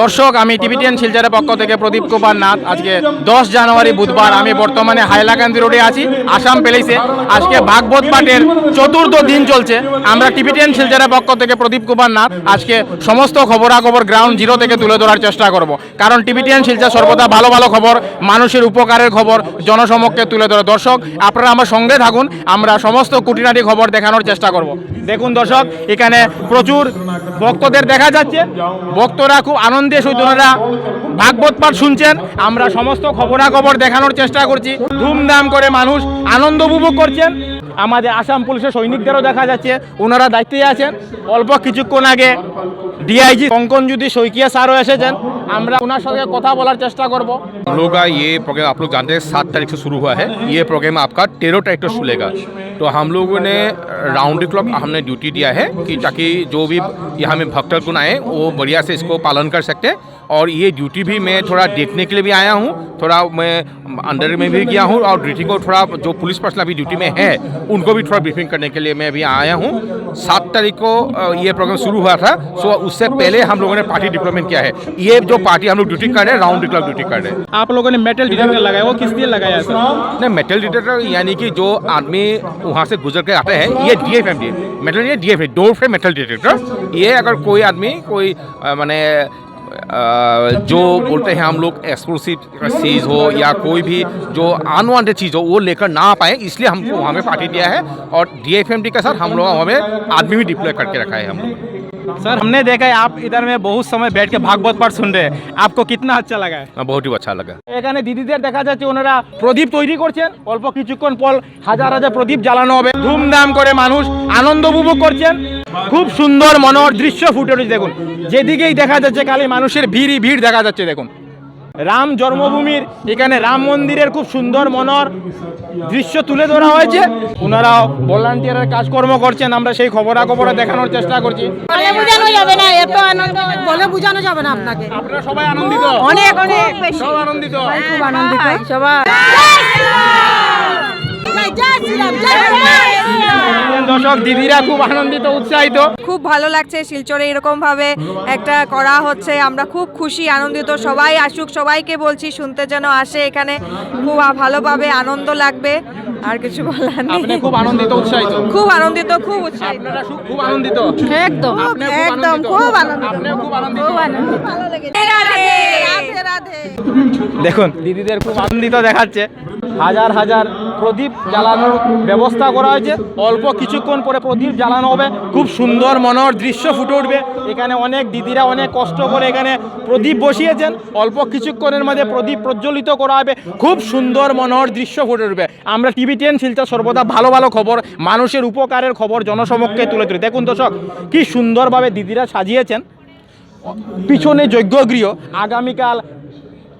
দর্শক, আমি টিভিটিএন শিলচরের পক্ষ থেকে প্রদীপ কুমার নাথ। আজকে দশ জানুয়ারি বুধবার, আমি বর্তমানে হাইলাকান্দি রোডে আছি, আসাম পেলেইসে আজকে ভাগবত পাঠের চতুর্থ দিন চলছে। আমরা টিভিটিএন শিলচরের পক্ষ থেকে প্রদীপ কুমার নাথ আজকে সমস্ত খবরাখবর গ্রাউন্ড জিরো থেকে তুলে ধরার চেষ্টা করব। কারণ টিভিটিএন শিলচর সর্বদা ভালো ভালো খবর, মানুষের উপকারের খবর, জনসমক্ষে তুলে ধরে। দর্শক, আপনারা আমার সঙ্গে থাকুন, আমরা সমস্ত কুটিনাটি খবর দেখানোর চেষ্টা করব। দেখুন দর্শক, এখানে প্রচুর ভক্তদের দেখা যাচ্ছে। ভক্তরা খুব আনন্দে সৈতনরা ভাগবত পাঠ শুনছেন। আমরা সমস্ত খবরাখবর দেখানোর চেষ্টা করছি। ধুমধাম করে মানুষ আনন্দ উপভোগ করছেন। আমাদের আসাম পুলিশের সৈনিকদেরও দেখা যাচ্ছে। ওনারা দায়িত্বে আছেন। অল্প কিছুক্ষণ আগে ডিআইজি কঙ্কন যদি শইকিয়া স্যারও এসেছেন আমরা ওনার সঙ্গে কথা বলার চেষ্টা করব हम लोग का ये प्रोग्राम आप लोग जानते हैं सात तारीख से शुरू हुआ है ये प्रोग्राम आपका टेरो ट्रैक्टर खुलेगा तो हम लोगों ने राउंड द क्लॉक हमने ड्यूटी दिया है कि ताकि जो भी यहाँ में भक्तगुण आए वो बढ़िया से इसको पालन कर सकते हैं और ये ड्यूटी भी मैं थोड़ा देखने के लिए भी आया हूँ। थोड़ा मैं अंडर में भी गया हूँ और ड्यूटी को थोड़ा जो पुलिस पर्सन अभी ड्यूटी में है उनको भी थोड़ा ब्रीफिंग करने के लिए मैं अभी आया हूँ। सात तारीख को ये प्रोग्राम शुरू हुआ था सो उससे पहले हम लोगों ने पार्टी डिप्लोमेंट किया है। ये जो पार्टी हम लोग ड्यूटी कर रहे हैं राउंड क्लॉक ड्यूटी कर रहे हैं। आप लोगों ने मेटल डिटेक्टर लगाया वो किस लिए लगाया सर? नहीं मेटल डिटेक्टर यानी कि जो आदमी वहाँ से गुजर के आते हैं ये D F M D metal ये डी एफ़ डोर पे मेटल डिटेक्टर ये अगर कोई आदमी कोई माने जो बोलते हैं हम लोग एक्सक्लूसिव चीज़ हो या कोई भी जो अनवांटेड चीज़ हो, वो लेकर ना पाए, इसलिए हमको वहाँ पे पार्टी दिया है और डी एफ़ एम डी के साथ हम लोग वहाँ पे आदमी भी डिप्लॉय करके रखा है हम लोग। सर हमने देखा है आप इधर में बहुत समय बैठ के भागवत पाठ सुन रहे हैं आपको कितना अच्छा लगा है बहुत ही अच्छा लगा এখানে দিদিদের দেখা যাচ্ছে ওনারা প্রদীপ তৈরি করছেন অল্প কিছুক্ষণ পর হাজার হাজার প্রদীপ জ্বালানো হবে ধুমধাম করে মানুষ আনন্দ উপভোগ করছেন খুব সুন্দর মনোহর দৃশ্য ফুটে উঠেছে দেখুন যেদিকেই দেখা যাচ্ছে খালি মানুষের ভিড়ই ভিড় দেখা যাচ্ছে দেখুন রাম জন্মভূমির এখানে রাম মন্দিরের খুব সুন্দর মনোহর দৃশ্য তুলে ধরা হয়েছে। ওনারাও ভলান্টিয়ারের কাজকর্ম করছেন আমরা সেই খবরাখবর দেখানোর চেষ্টা করছি। বলে বোঝানো যাবে না এত আনন্দ বলে বোঝানো যাবে না আপনাকে। আপনারা সবাই আনন্দিত? অনেক অনেক সব আনন্দিত? খুব আনন্দিত। সবাই। দর্শক দিদিরা খুব আনন্দিত উৎসাহিত। খুব ভালো লাগছে। শিলচরে এরকম ভাবে একটা করা হচ্ছে। আমরা খুব খুশি আনন্দিত। সবাই আসুক সবাইকে বলছি শুনতে যেন আসে এখানে। খুব ভালোভাবে আনন্দ লাগবে। আর কিছু বলার আপনি নেই খুব আনন্দিত উৎসাহিত। খুব আনন্দিত খুব উৎসাহিত। আপনারা খুব আনন্দিত। একদম। আপনিও খুব একদম আনন্দিত? খুব আনন্দিত। ভালো লেগেছে রাধে রাধে। দেখুন দিদিদের খুব আনন্দিত দেখাচ্ছে। হাজার হাজার প্রদীপ জ্বালানোর ব্যবস্থা করা হয়েছে। অল্প কিছুক্ষণ পরে প্রদীপ জ্বালানো হবে। খুব সুন্দর মনোহর দৃশ্য ফুটে উঠবে। এখানে অনেক দিদিরা অনেক কষ্ট করে এখানে প্রদীপ বসিয়েছেন। অল্প কিছুক্ষণের মধ্যে প্রদীপ প্রজ্বলিত করা হবে। খুব সুন্দর মনোহর দৃশ্য ফুটে উঠবে। আমরা টিভি টেন শিলচর সর্বদা ভালো ভালো খবর, মানুষের উপকারের খবর জনসমক্ষে তুলে ধরি। দেখুন দর্শক, কি সুন্দরভাবে দিদিরা সাজিয়েছেন। পিছনে যজ্ঞগৃহ। আগামীকাল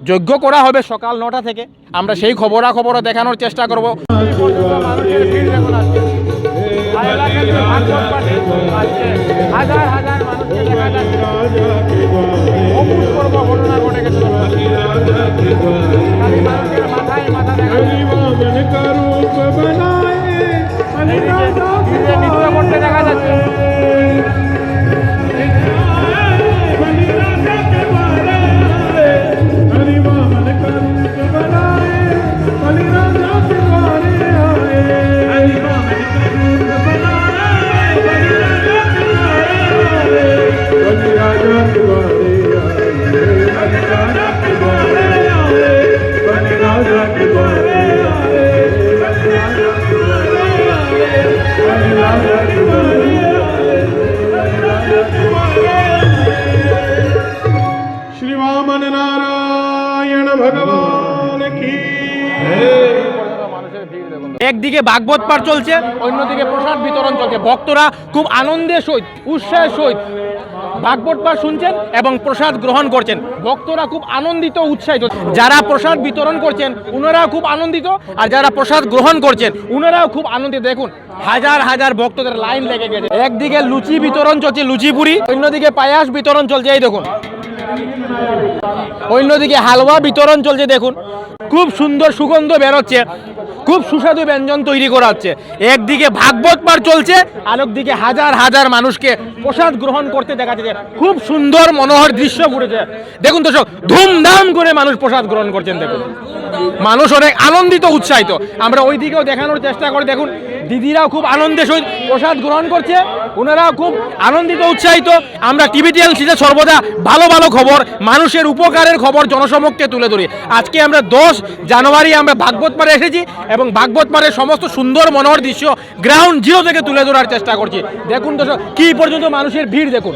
যজ্ঞ করা হবে সকাল নটা থেকে। আমরা সেই খবরা খবরাখবরও দেখানোর চেষ্টা করব। হাজার হাজার মানুষকে দেখা যাচ্ছে অভূতপূর্ব ঘটনা ঘটে গেছে মানুষের মাথায় মাথা দেখা ধীরে নৃত্য করতে দেখা যাচ্ছে একদিকে ভাগবত পাঠ চলছে, অন্যদিকে প্রসাদ বিতরণ চলছে। ভক্তরা খুব আনন্দের সহিত, উৎসাহের সহিত ভাগবত পাঠ শুনছেন এবং প্রসাদ গ্রহণ করছেন। ভক্তরা খুব আনন্দিত, উৎসাহিত। যারা প্রসাদ বিতরণ করছেন ওনারাও খুব আনন্দিত, আর যারা প্রসাদ গ্রহণ করছেন ওনারাও খুব আনন্দিত। দেখুন, হাজার হাজার ভক্তদের লাইন লেগে গেছে। একদিকে লুচি বিতরণ চলছে লুচি পুরি অন্যদিকে পায়াস বিতরণ চলছে, এই দেখুন। অন্যদিকে হালুয়া বিতরণ চলছে, দেখুন। খুব সুন্দর সুগন্ধ বেরোচ্ছে। খুব সুস্বাদু ব্যঞ্জন তৈরি করা হচ্ছে একদিকে ভাগবত পাঠ চলছে, আরেকদিকে হাজার হাজার মানুষকে প্রসাদ গ্রহণ করতে দেখা যাচ্ছে। খুব সুন্দর মনোহর দৃশ্য ফুটেছে দেখুন দর্শক, ধুমধাম করে মানুষ প্রসাদ গ্রহণ করছেন, দেখুন। মানুষ অনেক আনন্দিত, উৎসাহিত। আমরা ওই দিকেও দেখানোর চেষ্টা করে, দেখুন। দিদিরাও খুব আনন্দের সহিত প্রসাদ গ্রহণ করছে। ওনারাও খুব আনন্দিত, উৎসাহিত। আমরা টিভি টিএলসিতে সর্বদা ভালো ভালো খবর, মানুষের উপকারের খবর জনসমক্ষে তুলে ধরি। আজকে আমরা দশ জানুয়ারি আমরা ভাগবত পাড়ে এসেছি এবং ভাগবত পাড়ের সমস্ত সুন্দর মনোহর দৃশ্য গ্রাউন্ড জিরো থেকে তুলে ধরার চেষ্টা করছি। দেখুন তো কি পর্যন্ত মানুষের ভিড় দেখুন।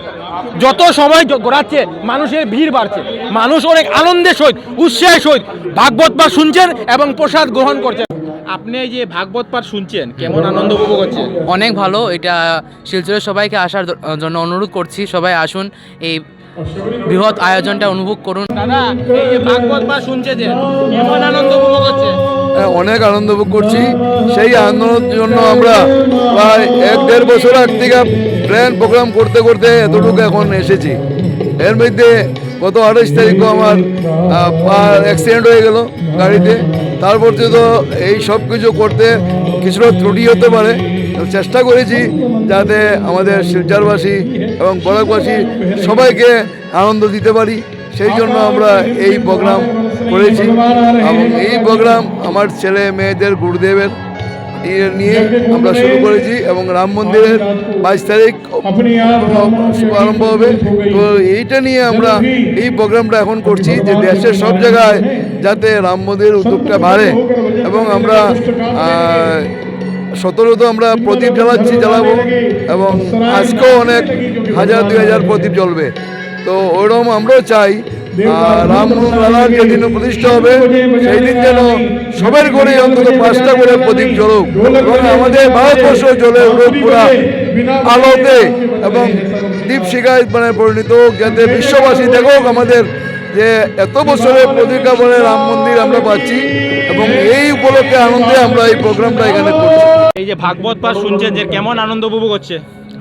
যত সময় গড়াচ্ছে, মানুষের ভিড় বাড়ছে। মানুষ অনেক আনন্দের সহিত, উৎসাহের সহিত ভাগবত পাঠ শুনছেন এবং প্রসাদ গ্রহণ করছেন। আপনি এই যে ভাগবত পাঠ শুনছেন কেমন আনন্দ উপভোগ হচ্ছে? অনেক ভালো এটা শিলচরের সবাইকে আসার জন্য অনুরোধ করছি সবাই আসুন এই বৃহৎ আয়োজনটা অনুভব করুন। দাদা এই যে ভাগবত পাঠ শুনছে যে কেমন আনন্দ উপভোগ হচ্ছে? হ্যাঁ, অনেক আনন্দ ভোগ করছি। সেই আনন্দের জন্য আমরা প্রায় এক দেড় বছর আগ থেকে প্ল্যান প্রোগ্রাম করতে করতে এতটুকু এখন এসেছি। এর মধ্যে গত আঠাশ তারিখও আমার অ্যাক্সিডেন্ট হয়ে গেল গাড়িতে। তারপর তো এই সব কিছু করতে কিছুটা ত্রুটি হতে পারে। চেষ্টা করেছি যাতে আমাদের শিলচরবাসী এবং বরাকবাসী সবাইকে আনন্দ দিতে পারি। সেই জন্য আমরা এই প্রোগ্রাম করেছি এবং এই প্রোগ্রাম আমার ছেলে মেয়েদের গুরুদেবের নিয়ে আমরা শুরু করেছি এবং রাম মন্দিরের বাইশ তারিখ শুভারম্ভ হবে। তো এইটা নিয়ে আমরা এই প্রোগ্রামটা এখন করছি যে দেশের সব জায়গায় যাতে রাম মন্দিরের উদ্যোগটা বাড়ে এবং আমরা আহ, সতেরোতে আমরা প্রদীপ জ্বালাচ্ছি জ্বালাবো এবং আজকেও অনেক হাজার দুই হাজার প্রদীপ জ্বলবে। তো ওইরকম আমরাও চাই রাম লালার যেদিন প্রতিষ্ঠা হবে সেই দিন যেন সবের করে অন্তত পাঁচটা করে প্রদীপ জ্বলুক। এবং আমাদের ভারতবর্ষ জ্বলে উঠুক পুরা আলোতে এবং দীপশিখায় মানে পরিণত হোক যাতে বিশ্ববাসী দেখুক আমাদের যে এত বছরের প্রতিজ্ঞা বলে রাম মন্দির আমরা পাচ্ছি এবং এই উপলক্ষে আনন্দে আমরা এই প্রোগ্রামটা এখানে করছি। এই যে ভাগবত পাঠ শুনছেন যে কেমন আনন্দ উপভোগ হচ্ছে?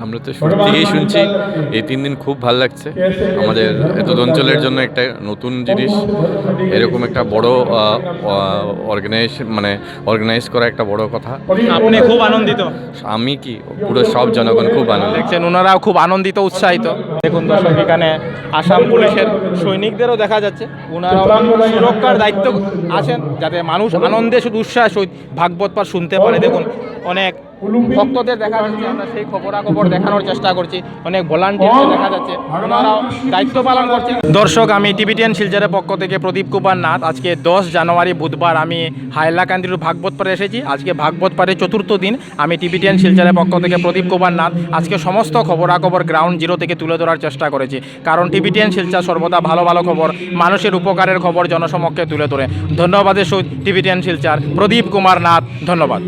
আমরা তো শুরু থেকেই শুনছি। এই তিন দিন খুব ভালো লাগছে। আমাদের এত অঞ্চলের জন্য একটা নতুন জিনিস। এরকম একটা বড় অর্গানাইজ মানে অর্গানাইজ করা একটা বড় কথা। আপনি খুব আনন্দিত। আমি কি? পুরো সব জনগণ খুব আনন্দ দেখছেন ওনারাও খুব আনন্দিত উৎসাহিত। দেখুন দর্শক এখানে আসাম পুলিশের সৈনিকদেরও দেখা যাচ্ছে। ওনারাও সুরক্ষার দায়িত্ব আছেন যাতে মানুষ আনন্দে শুধু উৎসাহ ভাগবত পাঠ শুনতে পারে। দেখুন অনেক ভক্তদের দেখা যাচ্ছে আমরা সেই খবরাখবর দেখানোর চেষ্টা করছি। অনেক ভলান্টিয়ার দেখা যাচ্ছে। ওনারাও দায়িত্ব পালন করছে দর্শক আমি টিভিটিয়ান শিলচরের পক্ষ থেকে প্রদীপ কুমার নাথ। আজকে দশ জানুয়ারি বুধবার আমি হাইলাকান্দির ভাগবত পাড়ে এসেছি। আজকে ভাগবত পাড়ে চতুর্থ দিন। আমি টিভিটিয়ান শিলচরের পক্ষ থেকে প্রদীপ কুমার নাথ। আজকে সমস্ত খবরাখবর গ্রাউন্ড জিরো থেকে তুলে ধরার চেষ্টা করেছি। কারণ টিভিটিয়ান শিলচর সর্বদা ভালো ভালো খবর মানুষের উপকারের খবর জনসমক্ষে তুলে ধরে। ধন্যবাদের সহিত টিভিটিয়ান শিলচর প্রদীপ কুমার নাথ ধন্যবাদ।